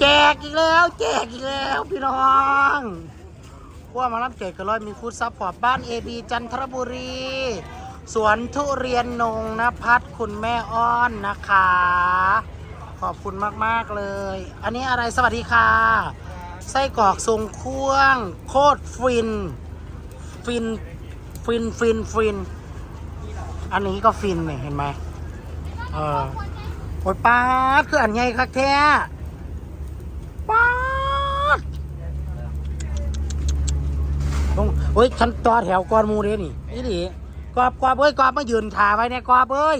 แจกอีกแล้ว แจกอีกแล้ว พี่น้องพวกมารับแจกกันร้อยมีฟู้ดซัพพอร์ตบ้านเอบีจันทบุรี สวนทุเรียนนงนพัฒน์คุณแม่อ้อนนะคะ ขอบคุณมาก ๆ เลย อันนี้อะไรสวัสดีค่ะ ไส้กรอกทรงเครื่องโคตรฟิน ฟิน ฟิน ฟิน ฟิน อันนี้ก็ฟินเนี่ยเห็นไหมเออโอ้ยป้าคืออันใหญ่คักแท้ป้าดต้อง โอ้ยฉันต่อแถวก่อนหมูเด้นี่นี่ดิกรอบกรอบเอ้ยกรอบมายืนถ่าไว้เนี่ยกรอบเอ้ย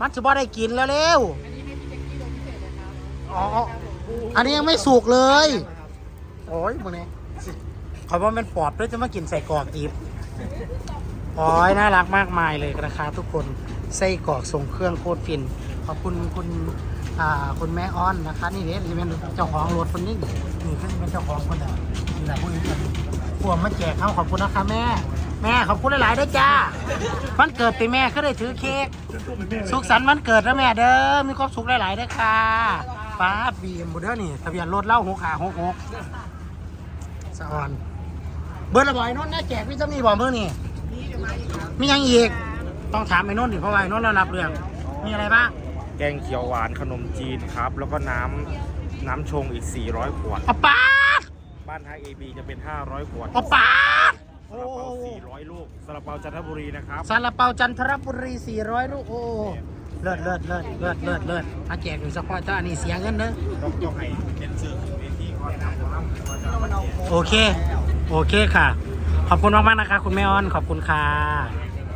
มันจะบ่ได้กินแล้วเร็วอ๋ออันนี้ยังไม่สุกเลย โอ้ยมึงนี่ขอยว่ามันปอบด้วยจะมากินใส่กรอกอีบโอ้ยน่ารักมากมายเลยนะคะทุกคนไส้กรอกทรงเครื่องโคตรฟิน ขอบคุณคุณคุณแม่อ้อนนะคะ นี่เด็จะเป็นเจ้าของรถคนนี้นี่คือเป็นเจ้าของคนเดียว แหละพวกนี้เป็นพวงมาแจกเขาขอบคุณนะคะแม่ แม่ขอบคุณหลายๆด้วยจ้าวันเกิดปีแม่ก็ได้ถือเค้กสุขสันต์วันเกิดนะแม่เด้อมีความสุขหลายๆด้อค่ะป้าบีมบูเด้อนี่ทะเบียนรถเล่าหกขาหกหกสะออน เบิร์ดละบ่อยนนท์นะแจกพี่จะมีบ่เมื่อนี่มียังอีกต้องถามไอ้นนท์ดิเพราะว่าไอ้นนท์เรารับเรื่องมีอะไรบ้างแกงเขียวหวานขนมจีนครับ แล้วก็น้ำน้ำชงอีก 400 ขวดเอป้า บ้านไทยเอบีจะเป็น 500ขวดเอาป้าดซาลาเปา400 ลูกซาลาเปาจันทบุรีนะครับซาลาเปาจันทบุรี 400 ลูก โอ้เลิศเลิศเลิศเลิศเลิศเลิศถ้าแจกอยู่สักพอเจ้าอันนี้เสียเงินเด้อต้องต้องให้เดนเซอร์ขึ้นเวทีก่อนนะครับโอเค โอเคค่ะ ขอบคุณมากๆนะคะ คุณแม่อ้อน ขอบคุณค่ะ